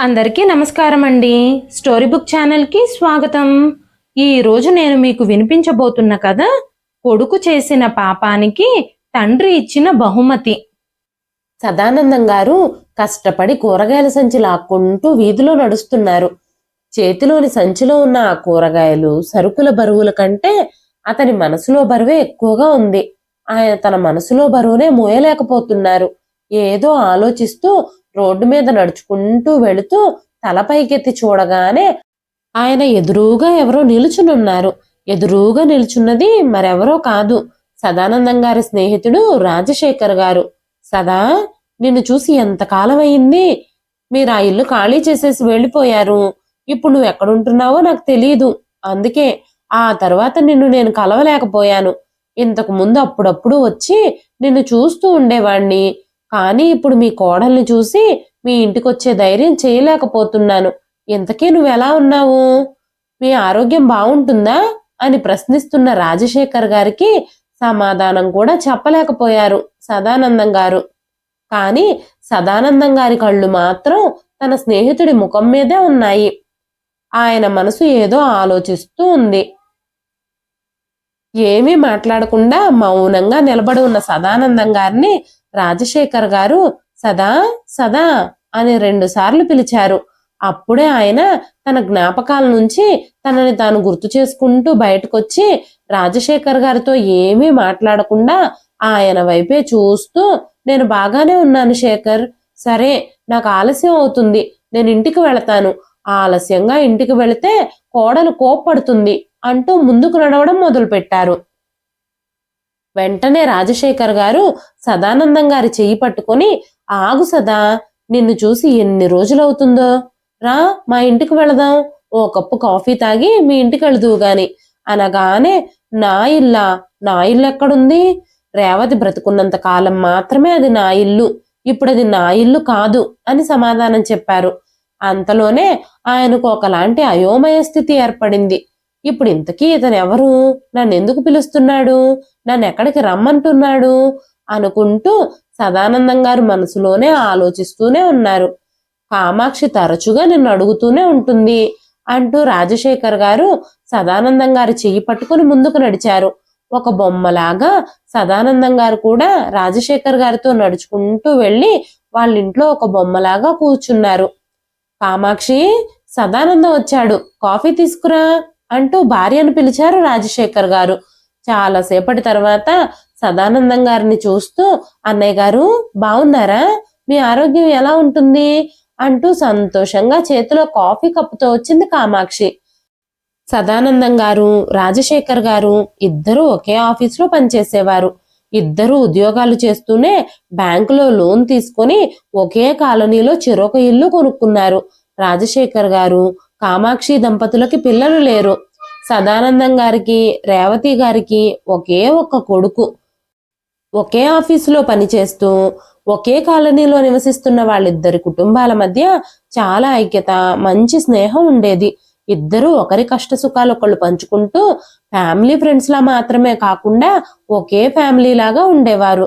అందరికీ నమస్కారం అండి. స్టోరీ బుక్ ఛానల్కి స్వాగతం. ఈ రోజు నేను మీకు వినిపించబోతున్న కథ కొడుకు చేసిన పాపానికి తండ్రి ఇచ్చిన బహుమతి. సదానందం గారు కష్టపడి కూరగాయల సంచి లాక్కుంటూ వీధిలో నడుస్తున్నారు. చేతిలోని సంచిలో ఉన్న ఆ కూరగాయలు సరుకుల బరువుల కంటే అతని మనసులో బరువే ఎక్కువగా ఉంది. ఆయన తన మనసులో బరువునే మోయలేకపోతున్నారు. ఏదో ఆలోచిస్తూ రోడ్డు మీద నడుచుకుంటూ వెళుతూ తల పైకెత్తి చూడగానే ఆయన ఎదురుగా ఎవరో నిలుచునున్నారు. ఎదురుగా నిలుచున్నది మరెవరో కాదు. సదానందం గారి స్నేహితుడు రాజశేఖర్ గారు. సదా నిన్ను చూసి ఎంతకాలం అయింది మీరు ఆ ఇల్లు ఖాళీ చేసేసి వెళ్ళిపోయారు. ఇప్పుడు నువ్వు ఎక్కడుంటున్నావో నాకు తెలియదు అందుకే ఆ తర్వాత నిన్ను నేను కలవలేకపోయాను. ఇంతకు ముందు అప్పుడప్పుడు వచ్చి నిన్ను చూస్తూ ఉండేవాణ్ణి. కానీ ఇప్పుడు మీ కోడల్ని చూసి మీ ఇంటికి వచ్చే ధైర్యం చేయలేకపోతున్నాను. ఇంతకీ నువ్వెలా ఉన్నావు? మీ ఆరోగ్యం బాగుంటుందా? అని ప్రశ్నిస్తున్న రాజశేఖర్ గారికి సమాధానం కూడా చెప్పలేకపోయారు సదానందం గారు. కానీ సదానందం గారి కళ్ళు మాత్రం తన స్నేహితుడి ముఖం మీదే ఉన్నాయి. ఆయన మనసు ఏదో ఆలోచిస్తూ ఉంది. ఏమీ మాట్లాడకుండా మౌనంగా నిలబడి ఉన్న సదానందం గారిని రాజశేఖర్ గారు సదా సదా అని రెండుసార్లు పిలిచారు. అప్పుడే ఆయన తన జ్ఞాపకాల నుంచి తనని తాను గుర్తు చేసుకుంటూ బయటకొచ్చి రాజశేఖర్ గారితో ఏమీ మాట్లాడకుండా ఆయన వైపే చూస్తూ నేను బాగానే ఉన్నాను శేఖర్. సరే నాకు ఆలస్యం అవుతుంది. నేను ఇంటికి వెళతాను. ఆలస్యంగా ఇంటికి వెళితే కోడలు కోప్పడుతుంది. అంటూ ముందుకు నడవడం మొదలుపెట్టారు. వెంటనే రాజశేఖర్ గారు సదానందం గారి చెయ్యి పట్టుకొని ఆగు సదా నిన్ను చూసి ఎన్ని రోజులవుతుందో? రా మా ఇంటికి వెళదాం ఓ కప్పు కాఫీ తాగి మీ ఇంటికి వెళదువు గాని. అనగానే నా ఇల్లా నా ఇల్లు ఎక్కడుంది? రేవతి బ్రతుకున్నంత కాలం మాత్రమే అది నా ఇల్లు ఇప్పుడు అది నా ఇల్లు కాదు అని సమాధానం చెప్పారు. అంతలోనే ఆయనకు ఒకలాంటి అయోమయ స్థితి ఏర్పడింది. ఇప్పుడు ఇంతకీ ఇతను ఎవరు? నన్ను ఎందుకు పిలుస్తున్నాడు? నన్ను ఎక్కడికి రమ్మంటున్నాడు? అనుకుంటూ సదానందం గారు మనసులోనే ఆలోచిస్తూనే ఉన్నారు. కామాక్షి తరచుగా నిన్ను అడుగుతూనే ఉంటుంది అంటూ రాజశేఖర్ గారు సదానందం గారి చెయ్యి పట్టుకుని ముందుకు నడిచారు. ఒక బొమ్మలాగా సదానందం గారు కూడా రాజశేఖర్ గారితో నడుచుకుంటూ వెళ్ళి వాళ్ళ ఇంట్లో ఒక బొమ్మలాగా కూర్చున్నారు. కామాక్షి సదానందం వచ్చాడు. కాఫీ తీసుకురా. అంటూ భార్యను పిలిచారు రాజశేఖర్ గారు. చాలాసేపటి తర్వాత సదానందం గారిని చూస్తూ అన్నయ్య గారు బాగున్నారా? మీ ఆరోగ్యం ఎలా ఉంటుంది? అంటూ సంతోషంగా చేతిలో కాఫీ కప్పుతో వచ్చింది కామాక్షి. సదానందం గారు రాజశేఖర్ గారు ఇద్దరూ ఒకే ఆఫీసులో పనిచేసేవారు. ఇద్దరు ఉద్యోగాలు చేస్తూనే బ్యాంకులో లోన్ తీసుకొని ఒకే కాలనీలో చిరొక ఇల్లు కొనుక్కున్నారు. రాజశేఖర్ గారు కామాక్షి దంపతులకి పిల్లలు లేరు. సదానందం గారికి రేవతి గారికి ఒకే ఒక్క కొడుకు. ఒకే ఆఫీసులో పనిచేస్తూ ఒకే కాలనీలో నివసిస్తున్న వాళ్ళిద్దరి కుటుంబాల మధ్య చాలా ఐక్యత మంచి స్నేహం ఉండేది. ఇద్దరూ ఒకరి కష్ట సుఖాలు ఒకళ్ళు పంచుకుంటూ ఫ్యామిలీ ఫ్రెండ్స్ లా మాత్రమే కాకుండా ఒకే ఫ్యామిలీ లాగా ఉండేవారు.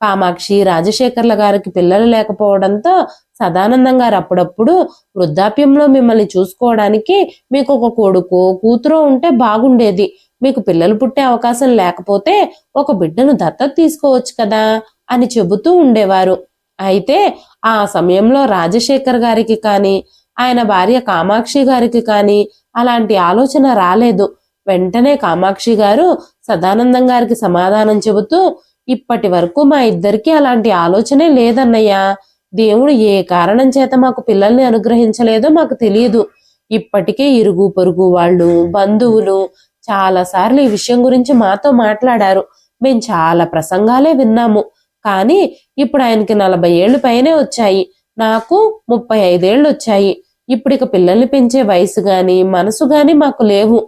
కామాక్షి రాజశేఖర్ల గారికి పిల్లలు లేకపోవడంతో సదానందం గారు అప్పుడప్పుడు వృద్ధాప్యంలో మిమ్మల్ని చూసుకోవడానికి మీకు ఒక కొడుకు కూతురు ఉంటే బాగుండేది. మీకు పిల్లలు పుట్టే అవకాశం లేకపోతే ఒక బిడ్డను దత్తత తీసుకోవచ్చు కదా అని చెబుతూ ఉండేవారు. అయితే ఆ సమయంలో రాజశేఖర్ గారికి కానీ ఆయన భార్య కామాక్షి గారికి కానీ అలాంటి ఆలోచన రాలేదు. వెంటనే కామాక్షి గారు సదానందం గారికి సమాధానం చెబుతూ ఇప్పటి వరకు మా ఇద్దరికి అలాంటి ఆలోచనే లేదన్నయ్యా. దేవుడు ఏ కారణం చేత మాకు పిల్లల్ని అనుగ్రహించలేదో మాకు తెలియదు ఇప్పటికే ఇరుగు పొరుగు వాళ్ళు బంధువులు చాలా సార్లు ఈ విషయం గురించి మాతో మాట్లాడారు. మేం చాలా ప్రసంగాలే విన్నాము. కానీ ఇప్పుడు ఆయనకి నలభై ఏళ్ళు పైనే వచ్చాయి. నాకు ముప్పై ఐదేళ్ళు వచ్చాయి. ఇప్పుడు ఇక పిల్లల్ని పెంచే వయసు గాని మనసు గాని మాకు లేవు.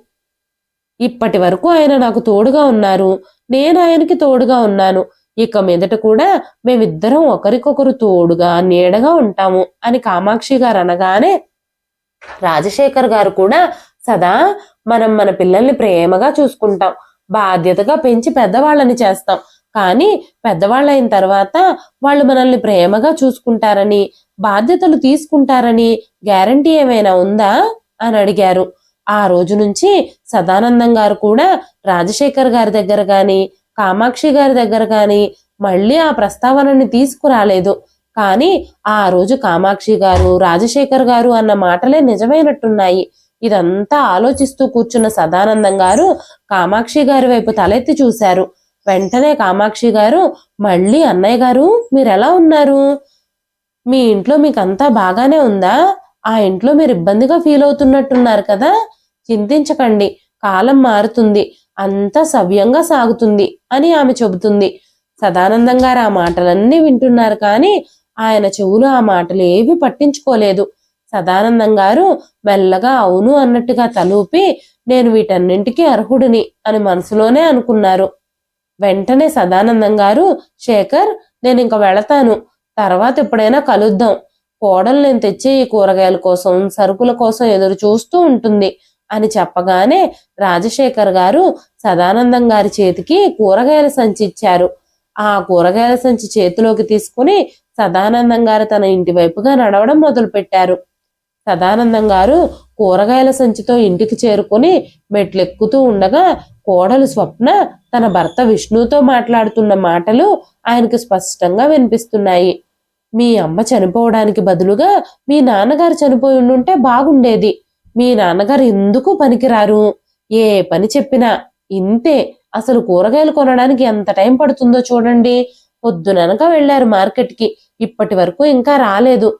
ఇప్పటి వరకు ఆయన నాకు తోడుగా ఉన్నారు. నేను ఆయనకి తోడుగా ఉన్నాను. ఇక మీదట కూడా మేమిద్దరం ఒకరికొకరు తోడుగా నీడగా ఉంటాము అని కామాక్షి గారు అనగానే రాజశేఖర్ గారు కూడా సదా మనం మన పిల్లల్ని ప్రేమగా చూసుకుంటాం. బాధ్యతగా పెంచి పెద్దవాళ్ళని చేస్తాం. కానీ పెద్దవాళ్ళు అయిన తర్వాత వాళ్ళు మనల్ని ప్రేమగా చూసుకుంటారని బాధ్యతలు తీసుకుంటారని గ్యారంటీ ఏమైనా ఉందా? అని అడిగారు. ఆ రోజు నుంచి సదానందం గారు కూడా రాజశేఖర్ గారి దగ్గర గాని కామాక్షి గారి దగ్గర గాని మళ్ళీ ఆ ప్రస్తావనని తీసుకురాలేదు. కానీ ఆ రోజు కామాక్షి గారు రాజశేఖర్ గారు అన్న మాటలే నిజమైనట్టున్నాయి. ఇదంతా ఆలోచిస్తూ కూర్చున్న సదానందం గారు కామాక్షి గారి వైపు తలెత్తి చూశారు. వెంటనే కామాక్షి గారు మళ్ళీ అన్నయ్య గారు మీరెలా ఉన్నారు? మీ ఇంట్లో మీకంతా బాగానే ఉందా? ఆ ఇంట్లో మీరు ఇబ్బందిగా ఫీల్ అవుతున్నట్టున్నారు కదా? చింతించకండి. కాలం మారుతుంది. అంతా సవ్యంగా సాగుతుంది అని ఆమె చెబుతుంది. సదానందం గారు ఆ మాటలన్నీ వింటున్నారు కానీ ఆయన చెవులు ఆ మాటలు ఏవి పట్టించుకోలేదు. సదానందం గారు మెల్లగా అవును అన్నట్టుగా తలూపి నేను వీటన్నింటికీ అర్హుడిని అని మనసులోనే అనుకున్నారు. వెంటనే సదానందం గారు శేఖర్ నేను ఇంక వెళతాను. తర్వాత ఎప్పుడైనా కలుద్దాం. కోడలు నేను తెచ్చే ఈ కూరగాయల కోసం సరుకుల కోసం ఎదురు చూస్తూ ఉంటుంది. అని చెప్పగానే రాజశేఖర్ గారు సదానందం గారి చేతికి కూరగాయల సంచి ఇచ్చారు. ఆ కూరగాయల సంచి చేతిలోకి తీసుకుని సదానందం గారు తన ఇంటి వైపుగా నడవడం మొదలుపెట్టారు. సదానందం గారు కూరగాయల సంచితో ఇంటికి చేరుకుని మెట్లెక్కుతూ ఉండగా కోడలు స్వప్న తన భర్త విష్ణుతో మాట్లాడుతున్న మాటలు ఆయనకు స్పష్టంగా వినిపిస్తున్నాయి. మీ అమ్మ చనిపోవడానికి బదులుగా మీ నాన్నగారు చనిపోయి ఉండుంటే బాగుండేది. మీ నాన్నగారు ఎందుకు పనికిరారు? ఏ పని చెప్పినా ఇంతే. అసలు కూరగాయలు కొనడానికి ఎంత టైం పడుతుందో చూడండి. పొద్దుననక వెళ్ళారు మార్కెట్కి. ఇప్పటి వరకు ఇంకా రాలేదు.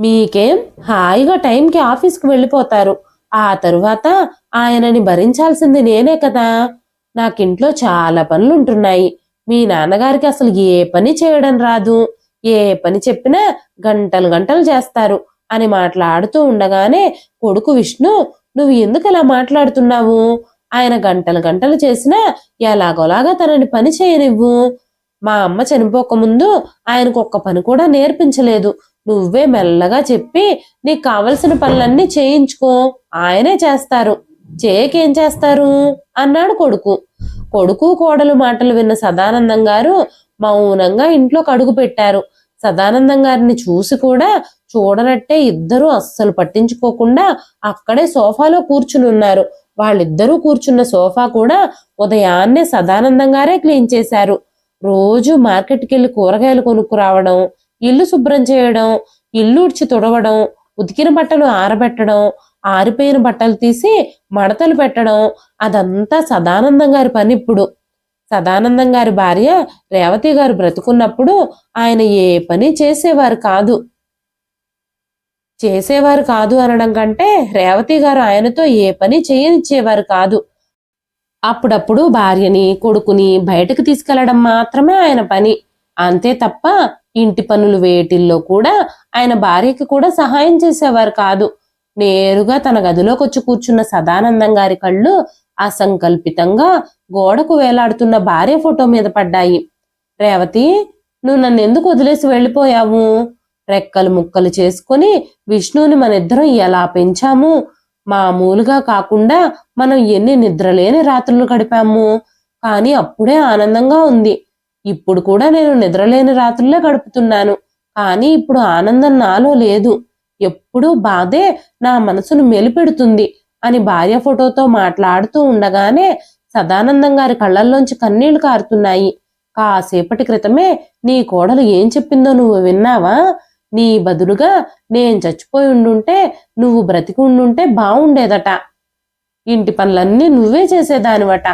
మీకేం హాయిగా టైంకి ఆఫీస్కి వెళ్ళిపోతారు. ఆ తరువాత ఆయనని భరించాల్సింది నేనే కదా. నాకింట్లో చాలా పనులుంటున్నాయి. మీ నాన్నగారికి అసలు ఏ పని చేయడం రాదు. ఏ పని చెప్పినా గంటలు గంటలు చేస్తారు. అని మాట్లాడుతూ ఉండగానే కొడుకు విష్ణు నువ్వు ఎందుకు అలా మాట్లాడుతున్నావు? ఆయన గంటలు గంటలు చేసినా ఎలాగోలాగా తనని పని చేయనివ్వు. మా అమ్మ చనిపోకముందు ఆయనకు ఒక్క పని కూడా నేర్పించలేదు. నువ్వే మెల్లగా చెప్పి నీకు కావలసిన పనులన్నీ చేయించుకో. ఆయనే చేస్తారు. చేయకేం చేస్తారు? అన్నాడు కొడుకు. కొడుకు కోడలు మాటలు విన్న సదానందం గారు మౌనంగా ఇంట్లోకి అడుగు పెట్టారు. సదానందం గారిని చూసి కూడా చూడనట్టే ఇద్దరూ అస్సలు పట్టించుకోకుండా అక్కడే సోఫాలో కూర్చుని ఉన్నారు. వాళ్ళిద్దరూ కూర్చున్న సోఫా కూడా ఉదయాన్నే సదానందం గారే క్లీన్ చేశారు. రోజు మార్కెట్కి వెళ్ళి కూరగాయలు కొనుక్కురావడం ఇల్లు శుభ్రం చేయడం ఇల్లు ఉడిచి తుడవడం ఉతికిన బట్టలు ఆరబెట్టడం ఆరిపోయిన బట్టలు తీసి మడతలు పెట్టడం అదంతా సదానందం గారి పని ఇప్పుడు. సదానందం గారి భార్య రేవతి గారు బ్రతుకున్నప్పుడు ఆయన ఏ పని చేసేవారు కాదు. చేసేవారు కాదు అనడం కంటే రేవతి గారు ఆయనతో ఏ పని చేయనిచ్చేవారు కాదు. అప్పుడప్పుడు భార్యని కొడుకుని బయటకు తీసుకెళ్ళడం మాత్రమే ఆయన పని. అంతే తప్ప ఇంటి పనులు వేటిల్లో కూడా ఆయన భార్యకి కూడా సహాయం చేసేవారు కాదు. నేరుగా తన గదిలోకి వచ్చి కూర్చున్న సదానందం గారి కళ్ళు అసంకల్పితంగా గోడకు వేలాడుతున్న భార్య ఫోటో మీద పడ్డాయి. రేవతి నువ్వు నన్ను ఎందుకు వదిలేసి వెళ్ళిపోయావు? రెక్కలు ముక్కలు చేసుకొని విష్ణువుని మన ఇద్దరం ఎలా పెంచాము? మామూలుగా కాకుండా మనం ఎన్ని నిద్రలేని రాత్రులు గడిపాము? కానీ అప్పుడే ఆనందంగా ఉంది. ఇప్పుడు కూడా నేను నిద్రలేని రాత్రులే గడుపుతున్నాను. కానీ ఇప్పుడు ఆనందం నాలో లేదు. ఎప్పుడూ బాధే నా మనసును మెలిపెడుతుంది. అని భార్య ఫోటోతో మాట్లాడుతూ ఉండగానే సదానందం గారి కళ్ళల్లోంచి కన్నీళ్ళు కారుతున్నాయి. కాసేపటి క్రితమే నీ కోడలు ఏం చెప్పిందో నువ్వు విన్నావా? నీ బదులుగా నేను చచ్చిపోయి ఉండుంటే నువ్వు బ్రతికి ఉండుంటే బాగుండేదట ఇంటి పనులన్నీ నువ్వే చేసేదానివట.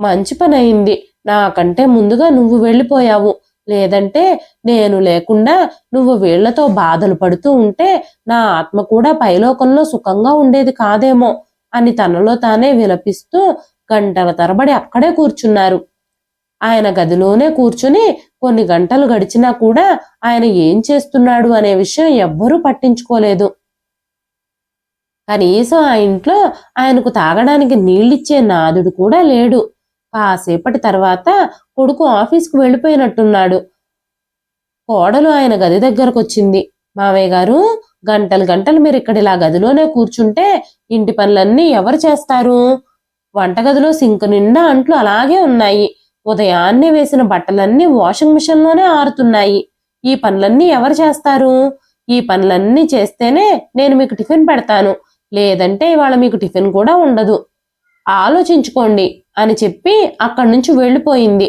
మంచి పని అయింది నాకంటే ముందుగా నువ్వు వెళ్ళిపోయావు. లేదంటే నేను లేకుండా నువ్వు వీళ్ళతో బాధలు పడుతూ ఉంటే నా ఆత్మ కూడా పైలోకంలో సుఖంగా ఉండేది కాదేమో అని తనలో తానే విలపిస్తూ గంటల తరబడి అక్కడే కూర్చున్నారు. ఆయన గదిలోనే కూర్చుని కొన్ని గంటలు గడిచినా కూడా ఆయన ఏం చేస్తున్నాడు అనే విషయం ఎవ్వరూ పట్టించుకోలేదు. కనీసం ఆ ఇంట్లో ఆయనకు తాగడానికి నీళ్ళిచ్చే నాదుడు కూడా లేడు. కాసేపటి తర్వాత కొడుకు ఆఫీస్కు వెళ్ళిపోయినట్టున్నాడు. కోడలు ఆయన గది దగ్గరకు వచ్చింది మావయ్య గారు గంటలు గంటలు మీరు ఇక్కడ ఇలా గదిలోనే కూర్చుంటే ఇంటి పనులన్నీ ఎవరు చేస్తారు? వంటగదిలో సింక్ నిండా అంట్లు అలాగే ఉన్నాయి. ఉదయాన్నే వేసిన బట్టలన్నీ వాషింగ్ మిషన్లోనే ఆరుతున్నాయి. ఈ పనులన్నీ ఎవరు చేస్తారు? ఈ పనులన్నీ చేస్తేనే నేను మీకు టిఫిన్ పెడతాను. లేదంటే ఇవాళ మీకు టిఫిన్ కూడా ఉండదు. ఆలోచించుకోండి. అని చెప్పి అక్కడి నుంచి వెళ్ళిపోయింది.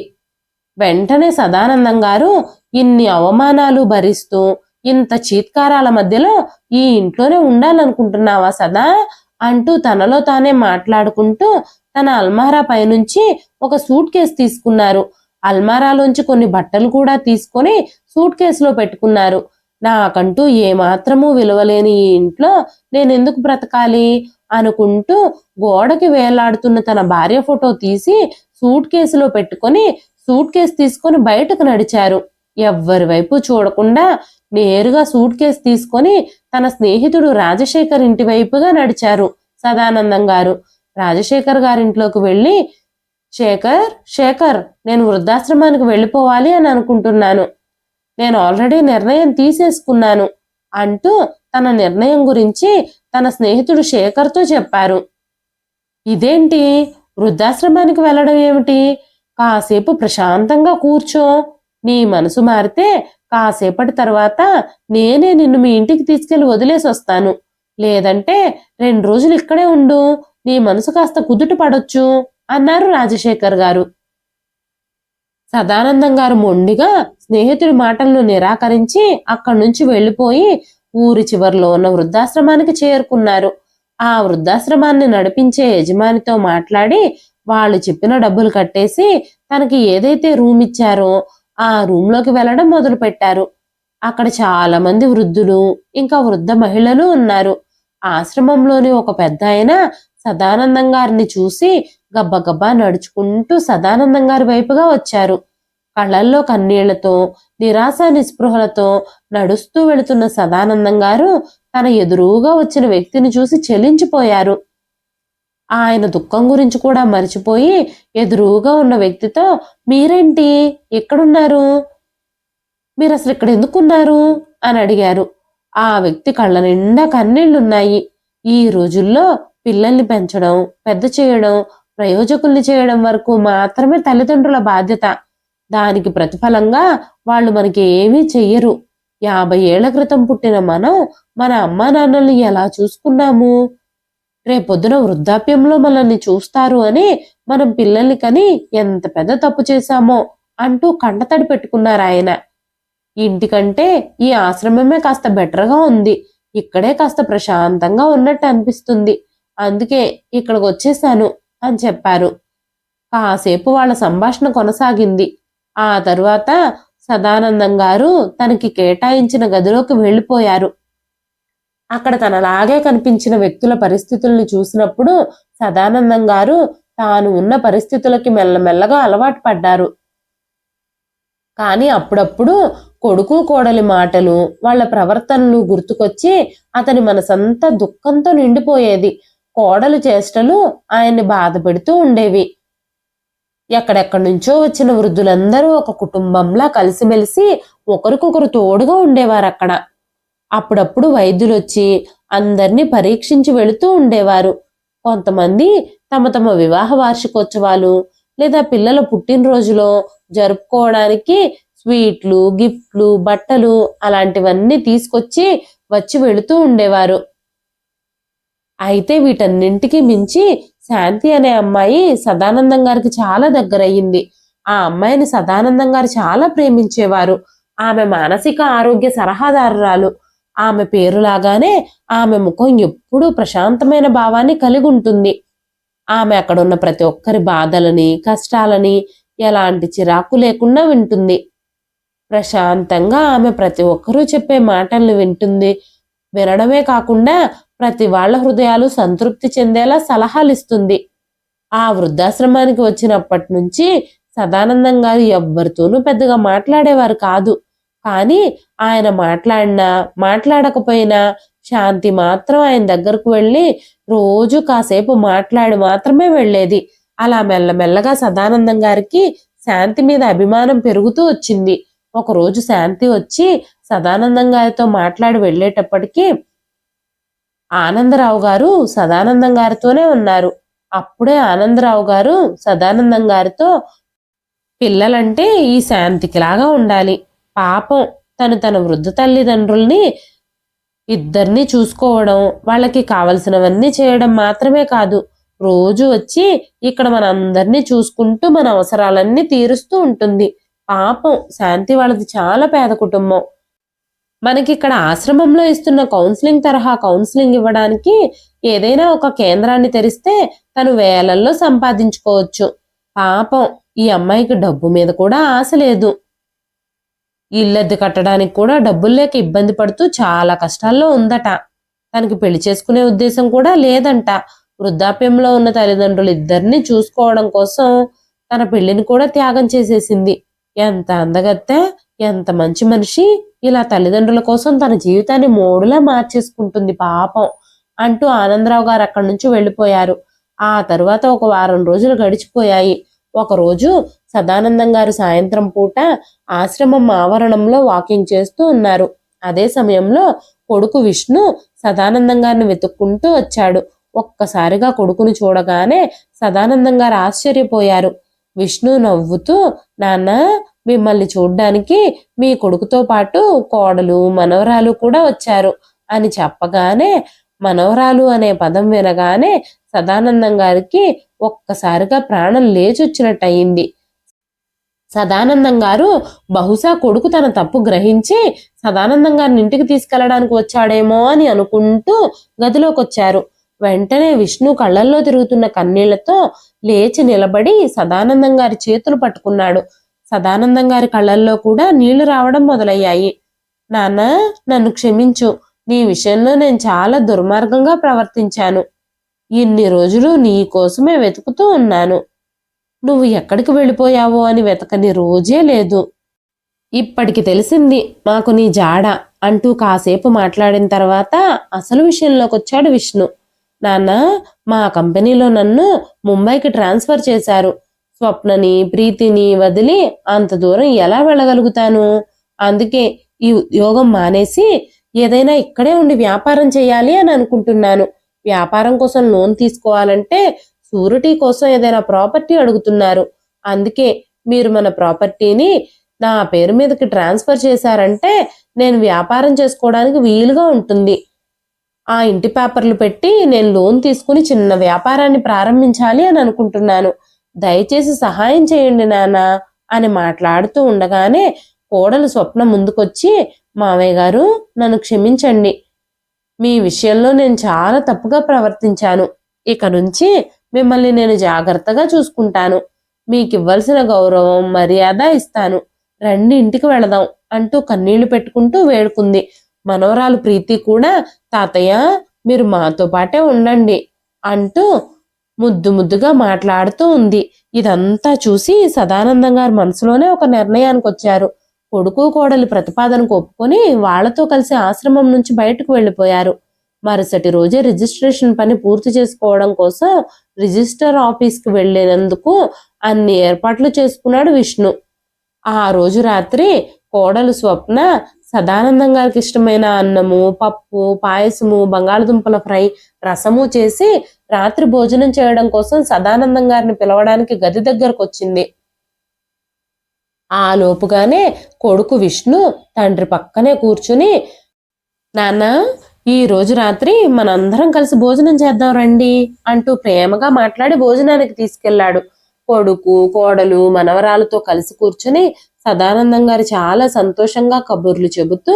వెంటనే సదానందం గారు ఇన్ని అవమానాలు భరిస్తూ ఇంత చీత్కారాల మధ్యలో ఈ ఇంట్లోనే ఉండాలనుకుంటున్నావా సదా? అంటూ తనలో తానే మాట్లాడుకుంటూ తన అల్మారా పైనుంచి ఒక సూట్ కేసు తీసుకున్నారు. అల్మారాలోంచి కొన్ని బట్టలు కూడా తీసుకొని సూట్ కేసులో పెట్టుకున్నారు. నాకంటూ ఏమాత్రమూ విలువలేని ఈ ఇంట్లో నేను ఎందుకు బ్రతకాలి? అనుకుంటూ గోడకి వేలాడుతున్న తన భార్య ఫోటో తీసి సూట్ కేసులో పెట్టుకొని సూట్ కేసు తీసుకొని బయటకు నడిచారు. ఎవ్వరి వైపు చూడకుండా నేరుగా సూట్ కేసు తీసుకొని తన స్నేహితుడు రాజశేఖర్ ఇంటి వైపుగా నడిచారు సదానందం గారు. రాజశేఖర్ గారింట్లోకి వెళ్ళి శేఖర్ శేఖర్ నేను వృద్ధాశ్రమానికి వెళ్ళిపోవాలి అని అనుకుంటున్నాను. నేను ఆల్రెడీ నిర్ణయం తీసేసుకున్నాను అంటూ తన నిర్ణయం గురించి తన స్నేహితుడు శేఖర్తో చెప్పారు. ఇదేంటి? వృద్ధాశ్రమానికి వెళ్ళడం ఏమిటి? కాసేపు ప్రశాంతంగా కూర్చో. నీ మనసు మారితే కాసేపటి తర్వాత నేనే నిన్ను మీ ఇంటికి తీసుకెళ్ళి వదిలేసి వస్తాను. లేదంటే రెండు రోజులు ఇక్కడే ఉండు. నీ మనసు కాస్త కుదుట పడొచ్చు అన్నారు రాజశేఖర్ గారు. సదానందం గారు మొండిగా స్నేహితుడి మాటలను నిరాకరించి అక్కడి నుంచి వెళ్ళిపోయి ఊరి చివర్లో ఉన్న వృద్ధాశ్రమానికి చేరుకున్నారు. ఆ వృద్ధాశ్రమాన్ని నడిపించే యజమానితో మాట్లాడి వాళ్ళు చెప్పిన డబ్బులు కట్టేసి తనకి ఏదైతే రూమ్ ఇచ్చారో ఆ రూమ్లోకి వెళ్ళడం మొదలు పెట్టారు అక్కడ చాలా మంది వృద్ధులు ఇంకా వృద్ధ మహిళలు ఉన్నారు. ఆశ్రమంలోని ఒక పెద్ద ఆయన సదానందం గారిని చూసి గబ్బగబ్బా నడుచుకుంటూ సదానందం గారి వైపుగా వచ్చారు. కళ్ళల్లో కన్నీళ్ళతో నిరాశ నిస్పృహలతో నడుస్తూ వెళుతున్న సదానందం గారు తన ఎదురుగా వచ్చిన వ్యక్తిని చూసి చెలించిపోయారు. ఆయన దుఃఖం గురించి కూడా మర్చిపోయి ఎదురుగా ఉన్న వ్యక్తితో మీరేంటి? ఎక్కడున్నారు? మీరు అసలు ఇక్కడ ఎందుకున్నారు? అని అడిగారు. ఆ వ్యక్తి కళ్ళ నిండా కన్నీళ్ళున్నాయి. ఈ రోజుల్లో పిల్లల్ని పెంచడం పెద్ద చేయడం ప్రయోజకుల్ని చేయడం వరకు మాత్రమే తల్లిదండ్రుల బాధ్యత. దానికి ప్రతిఫలంగా వాళ్ళు మనకి ఏమీ చెయ్యరు. యాభై ఏళ్ళ క్రితం పుట్టిన మనం మన అమ్మా నాన్నల్ని ఎలా చూసుకున్నాము? రేపొద్దున వృద్ధాప్యంలో మనల్ని చూస్తారు అని మనం పిల్లల్ని కని ఎంత పెద్ద తప్పు చేశామో అంటూ కండతడి పెట్టుకున్నారు ఆయన. ఇంటికంటే ఈ ఆశ్రమమే కాస్త బెటర్గా ఉంది. ఇక్కడే కాస్త ప్రశాంతంగా ఉన్నట్టు అనిపిస్తుంది. అందుకే ఇక్కడికి వచ్చేసాను అని చెప్పారు. కాసేపు వాళ్ళ సంభాషణ కొనసాగింది. ఆ తరువాత సదానందం గారు తనకి కేటాయించిన గదిలోకి వెళ్ళిపోయారు. అక్కడ తనలాగే కనిపించిన వ్యక్తుల పరిస్థితుల్ని చూసినప్పుడు సదానందం గారు తాను ఉన్న పరిస్థితులకి మెల్లమెల్లగా అలవాటు పడ్డారు. కానీ అప్పుడప్పుడు కొడుకు కోడలి మాటలు వాళ్ళ ప్రవర్తనలు గుర్తుకొచ్చి అతని మనసంతా దుఃఖంతో నిండిపోయేది. కోడలు చేష్టలు ఆయన్ని బాధ పెడుతూ ఉండేవి. ఎక్కడెక్కడి నుంచో వచ్చిన వృద్ధులందరూ ఒక కుటుంబంలా కలిసిమెలిసి ఒకరికొకరు తోడుగా ఉండేవారు అక్కడ అప్పుడప్పుడు వైద్యులు వచ్చి అందరినీ పరీక్షించి వెళుతూ ఉండేవారు. కొంతమంది తమ తమ వివాహ వార్షికోత్సవాలు లేదా పిల్లల పుట్టినరోజులో జరుపుకోవడానికి స్వీట్లు గిఫ్ట్లు బట్టలు అలాంటివన్నీ తీసుకొచ్చి వచ్చి వెళుతూ ఉండేవారు. అయితే వీటన్నింటికి మించి శాంతి అనే అమ్మాయి సదానందం గారికి చాలా దగ్గరయ్యింది. ఆ అమ్మాయిని సదానందం గారు చాలా ప్రేమించేవారు. ఆమె మానసిక ఆరోగ్య సలహాదారురాలు. ఆమె పేరులాగానే ఆమె ముఖం ఎప్పుడూ ప్రశాంతమైన భావాన్ని కలిగి ఉంటుంది ఆమె అక్కడున్న ప్రతి ఒక్కరి బాధలని కష్టాలని ఎలాంటి చిరాకు లేకుండా వింటుంది. ప్రశాంతంగా ఆమె ప్రతి ఒక్కరూ చెప్పే మాటల్ని వింటుంది. వినడమే కాకుండా ప్రతి వాళ్ళ హృదయాలు సంతృప్తి చెందేలా సలహాలు ఇస్తుంది ఆ వృద్ధాశ్రమానికి వచ్చినప్పటి నుంచి సదానందం గారు ఎవ్వరితోనూ పెద్దగా మాట్లాడేవారు కాదు. కానీ ఆయన మాట్లాడినా మాట్లాడకపోయినా శాంతి మాత్రం ఆయన దగ్గరకు వెళ్ళి రోజు కాసేపు మాట్లాడి మాత్రమే వెళ్ళేది. అలా మెల్లమెల్లగా సదానందం గారికి శాంతి మీద అభిమానం పెరుగుతూ వచ్చింది. ఒకరోజు శాంతి వచ్చి సదానందం గారితో మాట్లాడి వెళ్ళేటప్పటికీ ఆనందరావు గారు సదానందం గారితోనే ఉన్నారు. అప్పుడే ఆనందరావు గారు సదానందం గారితో పిల్లలంటే ఈ శాంతికిలాగా ఉండాలి. పాపం తను తన వృద్ధ తల్లిదండ్రుల్ని ఇద్దరిని చూసుకోవడం వాళ్ళకి కావలసినవన్నీ చేయడం మాత్రమే కాదు. రోజు వచ్చి ఇక్కడ మన అందరినీ చూసుకుంటూ మన అవసరాలన్నీ తీరుస్తూ ఉంటుంది. పాపం శాంతి వాళ్ళది చాలా పేద కుటుంబం. మనకి ఇక్కడ ఆశ్రమంలో ఇస్తున్న కౌన్సిలింగ్ తరహా కౌన్సిలింగ్ ఇవ్వడానికి ఏదైనా ఒక కేంద్రాన్ని తెరిస్తే తను వేలల్లో సంపాదించుకోవచ్చు. పాపం ఈ అమ్మాయికి డబ్బు మీద కూడా ఆశ లేదు. ఇల్లద్దు కట్టడానికి కూడా డబ్బులు లేక ఇబ్బంది పడుతూ చాలా కష్టాల్లో ఉందట. తనకి పెళ్ళి చేసుకునే ఉద్దేశం కూడా లేదంట. వృద్ధాప్యంలో ఉన్న తల్లిదండ్రులు ఇద్దరిని చూసుకోవడం కోసం తన పెళ్ళిని కూడా త్యాగం చేసేసింది. ఎంత అందగత్తె ఎంత మంచి మనిషి ఇలా తల్లిదండ్రుల కోసం తన జీవితాన్ని మూడులా మార్చేసుకుంటుంది పాపం అంటూ ఆనందరావు గారు అక్కడి నుంచి వెళ్ళిపోయారు. ఆ తరువాత ఒక వారం రోజులు గడిచిపోయాయి. ఒకరోజు సదానందం గారు సాయంత్రం పూట ఆశ్రమం ఆవరణంలో వాకింగ్ చేస్తూ ఉన్నారు. అదే సమయంలో కొడుకు విష్ణు సదానందం గారిని వెతుక్కుంటూ వచ్చాడు. ఒక్కసారిగా కొడుకుని చూడగానే సదానందం గారు ఆశ్చర్యపోయారు. విష్ణు నవ్వుతూ నాన్న మిమ్మల్ని చూడ్డానికి మీ కొడుకుతో పాటు కోడలు మనవరాలు కూడా వచ్చారు అని చెప్పగానే మనవరాలు అనే పదం వినగానే సదానందం గారికి ఒక్కసారిగా ప్రాణం లేచొచ్చినట్టు అయింది సదానందం గారు బహుశా కొడుకు తన తప్పు గ్రహించి సదానందం గారిని ఇంటికి తీసుకెళ్ళడానికి వచ్చాడేమో అని అనుకుంటూ గదిలోకి వచ్చారు వెంటనే విష్ణు కళ్ళల్లో తిరుగుతున్న కన్నీళ్ళతో లేచి నిలబడి సదానందం గారి చేతులు పట్టుకున్నాడు. సదానందం గారి కళ్ళల్లో కూడా నీళ్ళు రావడం మొదలయ్యాయి. నాన్న నన్ను క్షమించు. నీ విషయంలో నేను చాలా దుర్మార్గంగా ప్రవర్తించాను. ఇన్ని రోజులు నీ కోసమే వెతుకుతూ ఉన్నాను. నువ్వు ఎక్కడికి వెళ్ళిపోయావో అని వెతకని రోజే లేదు. ఇప్పటికి తెలిసింది నాకు నీ జాడ అంటూ కాసేపు మాట్లాడిన తర్వాత అసలు విషయంలోకి వచ్చాడు విష్ణు. నాన్న మా కంపెనీలో నన్ను ముంబైకి ట్రాన్స్ఫర్ చేశారు. స్వప్నని ప్రీతిని వదిలి అంత దూరం ఎలా వెళ్ళగలుగుతాను? అందుకే ఈ ఉద్యోగం మానేసి ఏదైనా ఇక్కడే ఉండి వ్యాపారం చేయాలి అని అనుకుంటున్నాను. వ్యాపారం కోసం లోన్ తీసుకోవాలంటే షూరిటీ కోసం ఏదైనా ప్రాపర్టీ అడుగుతున్నారు. అందుకే మీరు మన ప్రాపర్టీని నా పేరు మీదకి ట్రాన్స్ఫర్ చేశారంటే నేను వ్యాపారం చేసుకోవడానికి వీలుగా ఉంటుంది. ఆ ఇంటి పేపర్లు పెట్టి నేను లోన్ తీసుకుని చిన్న వ్యాపారాన్ని ప్రారంభించాలి అని అనుకుంటున్నాను. దయచేసి సహాయం చేయండి నాన్న అని మాట్లాడుతూ ఉండగానే కోడలు స్వప్న ముందుకొచ్చి మావయ్య గారు నన్ను క్షమించండి. మీ విషయంలో నేను చాలా తప్పుగా ప్రవర్తించాను. ఇక నుంచి మిమ్మల్ని నేను జాగ్రత్తగా చూసుకుంటాను. మీకు ఇవ్వాల్సిన గౌరవం మర్యాద ఇస్తాను. రండి ఇంటికి వెళదాం అంటూ కన్నీళ్ళు పెట్టుకుంటూ వేడుకుంది. మనవరాలు ప్రీతి కూడా తాతయ్య మీరు మాతో పాటే ఉండండి అంటూ ముద్దు ముద్దుగా మాట్లాడుతూ ఉంది. ఇదంతా చూసి సదానందం గారు మనసులోనే ఒక నిర్ణయానికి వచ్చారు. కొడుకు కోడలి ప్రతిపాదనకు ఒప్పుకొని వాళ్ళతో కలిసి ఆశ్రమం నుంచి బయటకు వెళ్ళిపోయారు. మరుసటి రోజే రిజిస్ట్రేషన్ పని పూర్తి చేసుకోవడం కోసం రిజిస్టర్ ఆఫీస్కి వెళ్ళినందుకు అన్ని ఏర్పాట్లు చేసుకున్నాడు విష్ణు. ఆ రోజు రాత్రి కోడలు స్వప్న సదానందం గారికి ఇష్టమైన అన్నము పప్పు పాయసము బంగాళదుంపల ఫ్రై రసము చేసి రాత్రి భోజనం చేయడం కోసం సదానందం గారిని పిలవడానికి గది దగ్గరకు వచ్చింది ఆ లోపుగానే కొడుకు విష్ణు తండ్రి పక్కనే కూర్చుని నాన్న ఈ రోజు రాత్రి మనందరం కలిసి భోజనం చేద్దాం రండి అంటూ ప్రేమగా మాట్లాడి భోజనానికి తీసుకెళ్ళాడు కొడుకు కోడలు మనవరాలతో కలిసి కూర్చుని సదానందం గారు చాలా సంతోషంగా కబుర్లు చెబుతూ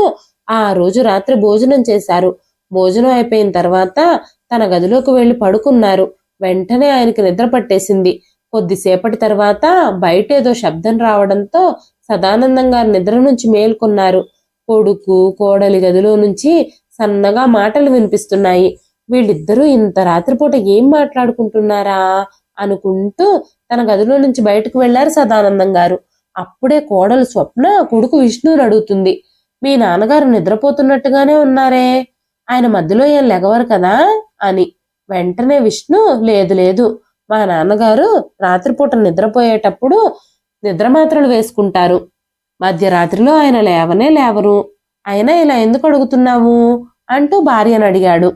ఆ రోజు రాత్రి భోజనం చేశారు. భోజనం అయిపోయిన తర్వాత తన గదిలోకి వెళ్ళి పడుకున్నారు. వెంటనే ఆయనకి నిద్ర పట్టేసింది. కొద్దిసేపటి తర్వాత బయట ఏదో శబ్దం రావడంతో సదానందం గారు నిద్ర నుంచి మేల్కొన్నారు. కొడుకు కోడలి గదిలో నుంచి సన్నగా మాటలు వినిపిస్తున్నాయి. వీళ్ళిద్దరూ ఇంత రాత్రిపూట ఏం మాట్లాడుకుంటున్నారా అనుకుంటూ తన గదిలో నుంచి బయటకు వెళ్ళారు సదానందం గారు. అప్పుడే కోడలు స్వప్న కొడుకు విష్ణుని అడుగుతుంది. మీ నాన్నగారు నిద్రపోతున్నట్టుగానే ఉన్నారే. ఆయన మధ్యలో ఏం లెగవరు కదా అని. వెంటనే విష్ణు లేదు లేదు. మా నాన్నగారు రాత్రిపూట నిద్రపోయేటప్పుడు నిద్ర మాత్రలు వేసుకుంటారు. మధ్యరాత్రిలో ఆయన లేవనే లేవరు. అయినా ఇలా ఎందుకు అడుగుతున్నావు? అంటూ భార్యను అడిగాడు.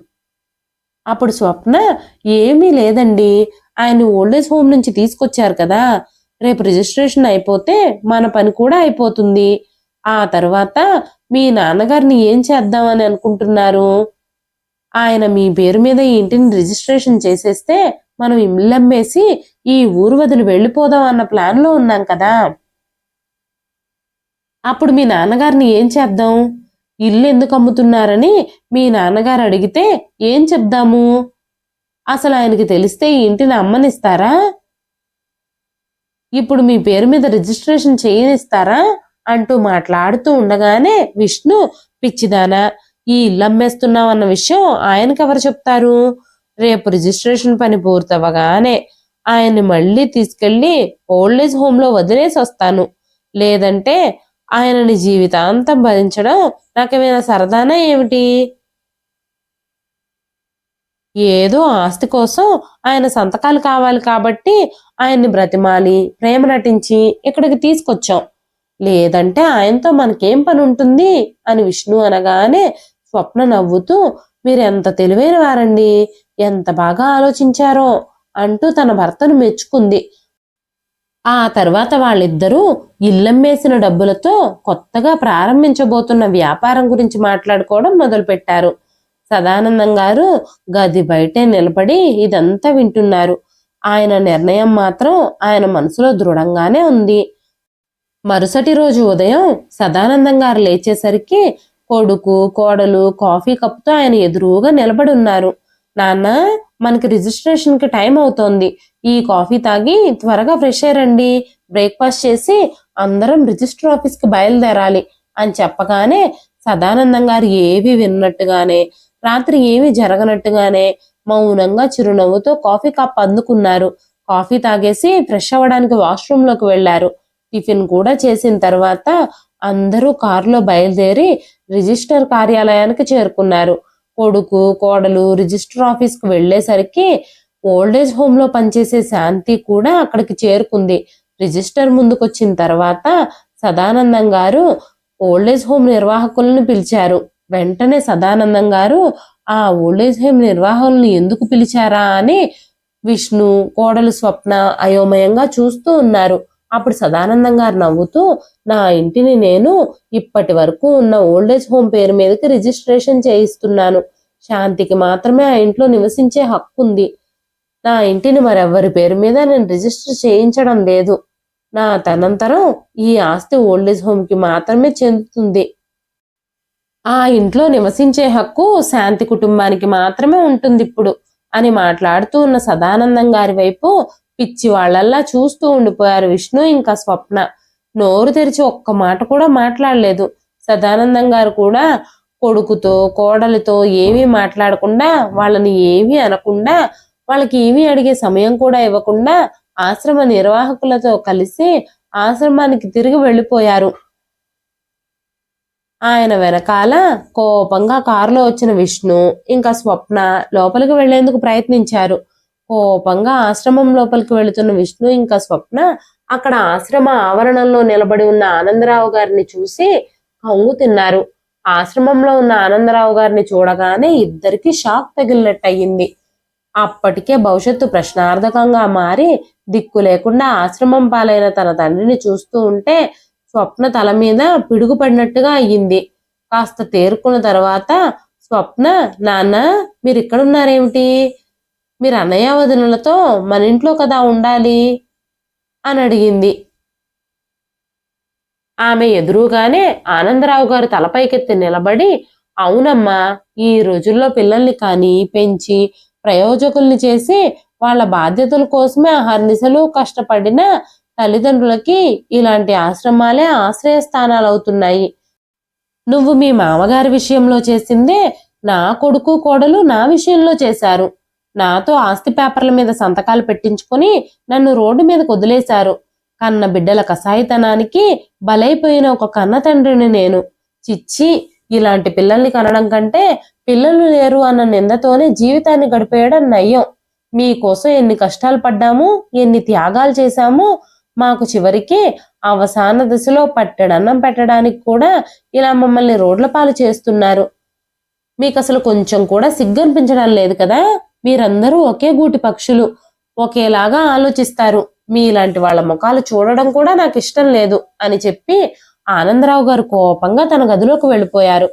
అప్పుడు స్వప్న ఏమీ లేదండి. ఆయన ఓల్డేజ్ హోమ్ నుంచి తీసుకొచ్చారు కదా. రేపు రిజిస్ట్రేషన్ అయిపోతే మన పని కూడా అయిపోతుంది. ఆ తర్వాత మీ నాన్నగారిని ఏం చేద్దామని అనుకుంటున్నారు? ఆయన మీ పేరు మీద ఈ ఇంటిని రిజిస్ట్రేషన్ చేసేస్తే మనం ఇల్లు అమ్మేసి ఈ ఊరు వదిలి వెళ్ళిపోదాం అన్న ప్లాన్లో ఉన్నాం కదా. అప్పుడు మీ నాన్నగారిని ఏం చేద్దాం? ఇల్లు ఎందుకు అమ్ముతున్నారని మీ నాన్నగారు అడిగితే ఏం చెప్దాము? అసలు ఆయనకి తెలిస్తే ఈ ఇంటిని అమ్మనిస్తారా? ఇప్పుడు మీ పేరు మీద రిజిస్ట్రేషన్ చేయనిస్తారా అంటూ మాట్లాడుతూ ఉండగానే విష్ణు పిచ్చిదానా ఈ ఇల్లు అమ్మేస్తున్నావు అన్న విషయం ఆయనకి ఎవరు చెప్తారు? రేపు రిజిస్ట్రేషన్ పని పూర్తవగానే ఆయన్ని మళ్ళీ తీసుకెళ్ళి ఓల్డ్ ఏజ్ హోమ్లో వదిలేసి వస్తాను. లేదంటే ఆయనని జీవితాంతం భరించడం నాకేమైనా సరదానా ఏమిటి? ఏదో ఆస్తి కోసం ఆయన సంతకాలు కావాలి కాబట్టి ఆయన్ని బ్రతిమాలి ప్రేమ నటించి ఇక్కడికి తీసుకొచ్చాం. లేదంటే ఆయనతో మనకేం పని ఉంటుంది అని విష్ణు అనగానే స్వప్న నవ్వుతూ మీరు ఎంత తెలివైన వారండి ఎంత బాగా ఆలోచించారో అంటూ తన భర్తను మెచ్చుకుంది. ఆ తర్వాత వాళ్ళిద్దరూ ఇల్లమ్మేసిన డబ్బులతో కొత్తగా ప్రారంభించబోతున్న వ్యాపారం గురించి మాట్లాడుకోవడం మొదలుపెట్టారు. సదానందం గారు గది బయటే నిలబడి ఇదంతా వింటున్నారు. ఆయన నిర్ణయం మాత్రం ఆయన మనసులో దృఢంగానే ఉంది. మరుసటి రోజు ఉదయం సదానందం గారు లేచేసరికి కొడుకు కోడలు కాఫీ కప్పుతో ఆయన ఎదురుగా నిలబడి ఉన్నారు. నాన్న మనకి రిజిస్ట్రేషన్కి టైం అవుతోంది. ఈ కాఫీ తాగి త్వరగా ఫ్రెష్ అయ్యండి. బ్రేక్ఫాస్ట్ చేసి అందరం రిజిస్టర్ ఆఫీస్కి బయలుదేరాలి అని చెప్పగానే సదానందం గారు ఏవి విన్నట్టుగానే రాత్రి ఏమి జరగనట్టుగానే మౌనంగా చిరునవ్వుతో కాఫీ కప్ అందుకున్నారు. కాఫీ తాగేసి ఫ్రెష్ అవ్వడానికి వాష్రూమ్లోకి వెళ్ళారు. వెళ్ళారు టిఫిన్ కూడా చేసిన తర్వాత అందరూ కారులో బయలుదేరి రిజిస్టర్ కార్యాలయానికి చేరుకున్నారు. కొడుకు కోడలు రిజిస్టర్ ఆఫీస్కి వెళ్ళేసరికి వెళ్ళేసరికి ఓల్డేజ్ హోమ్లో పనిచేసే శాంతి కూడా అక్కడికి చేరుకుంది. రిజిస్టర్ ముందుకొచ్చిన తర్వాత సదానందం గారు ఓల్డేజ్ హోమ్ నిర్వాహకులను పిలిచారు. వెంటనే సదానందం గారు ఆ ఓల్డేజ్ హోమ్ నిర్వాహకులను ఎందుకు పిలిచారా? అని విష్ణు కోడలు స్వప్న అయోమయంగా చూస్తూ ఉన్నారు. అప్పుడు సదానందం గారు నవ్వుతూ నా ఇంటిని నేను ఇప్పటి వరకు ఉన్న ఓల్డేజ్ హోమ్ పేరు మీదకి రిజిస్ట్రేషన్ చేయిస్తున్నాను. శాంతికి మాత్రమే ఆ ఇంట్లో నివసించే హక్కు ఉంది నా ఇంటిని మరెవ్వరి పేరు మీద నేను రిజిస్టర్ చేయించడం లేదు. నా తనంతరం ఈ ఆస్తి ఓల్డేజ్ హోమ్కి మాత్రమే చెందుతుంది. ఆ ఇంట్లో నివసించే హక్కు శాంతి కుటుంబానికి మాత్రమే ఉంటుంది ఇప్పుడు అని మాట్లాడుతూ ఉన్న సదానందం గారి వైపు పిచ్చి వాళ్ళల్లా చూస్తూ ఉండిపోయారు విష్ణు ఇంకా స్వప్న. నోరు తెరిచి ఒక్క మాట కూడా మాట్లాడలేదు. సదానందం గారు కూడా కొడుకుతో కోడలితో ఏమీ మాట్లాడకుండా వాళ్ళని ఏమీ అనకుండా వాళ్ళకి ఏమీ అడిగే సమయం కూడా ఇవ్వకుండా ఆశ్రమ నిర్వాహకులతో కలిసి ఆశ్రమానికి తిరిగి వెళ్ళిపోయారు. ఆయన వెనకాల కోపంగా కారులో వచ్చిన విష్ణు ఇంకా స్వప్న లోపలికి వెళ్ళేందుకు ప్రయత్నించారు. కోపంగా ఆశ్రమం లోపలికి వెళుతున్న విష్ణు ఇంకా స్వప్న అక్కడ ఆశ్రమ ఆవరణంలో నిలబడి ఉన్న ఆనందరావు గారిని చూసి కంగు తిన్నారు. ఆశ్రమంలో ఉన్న ఆనందరావు గారిని చూడగానే ఇద్దరికి షాక్ తగిలినట్టు అయింది అప్పటికే భవిష్యత్తు ప్రశ్నార్థకంగా మారి దిక్కు లేకుండా ఆశ్రమం పాలైన తన తండ్రిని చూస్తూ ఉంటే స్వప్న తల మీద పిడుగుపడినట్టుగా అయ్యింది. కాస్త తేరుకున్న తర్వాత స్వప్న నాన్న మీరు ఇక్కడ ఉన్నారేమిటి మీరు అన్నయ్య వదినలతో మన ఇంట్లో కదా ఉండాలి అని అడిగింది. ఆమె ఎదురుగానే ఆనందరావు గారు తలపైకెత్తి నిలబడి అవునమ్మా ఈ రోజుల్లో పిల్లల్ని కానీ పెంచి ప్రయోజకుల్ని చేసి వాళ్ళ బాధ్యతల కోసమే అహర్నిశలు కష్టపడిన తల్లిదండ్రులకి ఇలాంటి ఆశ్రమాలే ఆశ్రయ స్థానాలు అవుతున్నాయి. నువ్వు మీ మామగారి విషయంలో చేసిందే నా కొడుకు కోడలు నా విషయంలో చేశారు. నాతో ఆస్తి పేపర్ల మీద సంతకాలు పెట్టించుకొని నన్ను రోడ్డు మీదకు వదిలేశారు. కన్న బిడ్డల కసాయితనానికి బలైపోయిన ఒక కన్న తండ్రిని నేను. చిచ్చి ఇలాంటి పిల్లల్ని కనడం కంటే పిల్లలు లేరు అన్న నిందతోనే జీవితాన్ని గడిపేయడం నయ్యం. మీకోసం ఎన్ని కష్టాలు పడ్డాము ఎన్ని త్యాగాలు చేశాము మాకు చివరికి అవసాన దశలో పట్టడన్నం పెట్టడానికి కూడా ఇలా మమ్మల్ని రోడ్ల పాలు చేస్తున్నారు. మీకు అసలు కొంచెం కూడా సిగ్గనిపించడం లేదు కదా? మీరందరూ ఒకే గూటి పక్షులు ఒకేలాగా ఆలోచిస్తారు. మీలాంటి వాళ్ళ ముఖాలు చూడడం కూడా నాకు ఇష్టం లేదు అని చెప్పి ఆనందరావు గారు కోపంగా తన గదిలోకి వెళ్ళిపోయారు.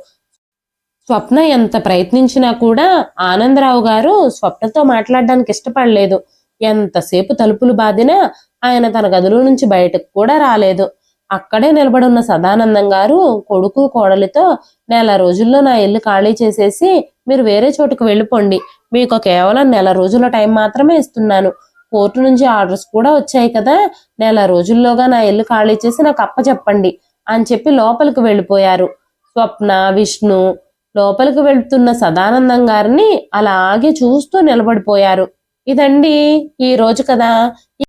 స్వప్న ఎంత ప్రయత్నించినా కూడా ఆనందరావు గారు స్వప్నతో మాట్లాడడానికి ఇష్టపడలేదు. ఎంతసేపు తలుపులు బాదినా ఆయన తన గదిలో నుంచి బయటకు కూడా రాలేదు. అక్కడే నిలబడున్న సదానందం గారు కొడుకు కోడలితో నెల రోజుల్లో నా ఇల్లు ఖాళీ చేసేసి మీరు వేరే చోటుకు వెళ్ళిపోండి. మీకు కేవలం నెల రోజుల టైం మాత్రమే ఇస్తున్నాను. కోర్టు నుంచి ఆర్డర్స్ కూడా వచ్చాయి కదా. నెల రోజుల్లోగా నా ఇల్లు ఖాళీ చేసి నాకు అప్ప చెప్పండి అని చెప్పి లోపలికి వెళ్ళిపోయారు. స్వప్న విష్ణు లోపలికి వెళ్తున్న సదానందం గారిని అలాగే చూస్తూ నిలబడిపోయారు. ఇదండి ఈ రోజు కదా?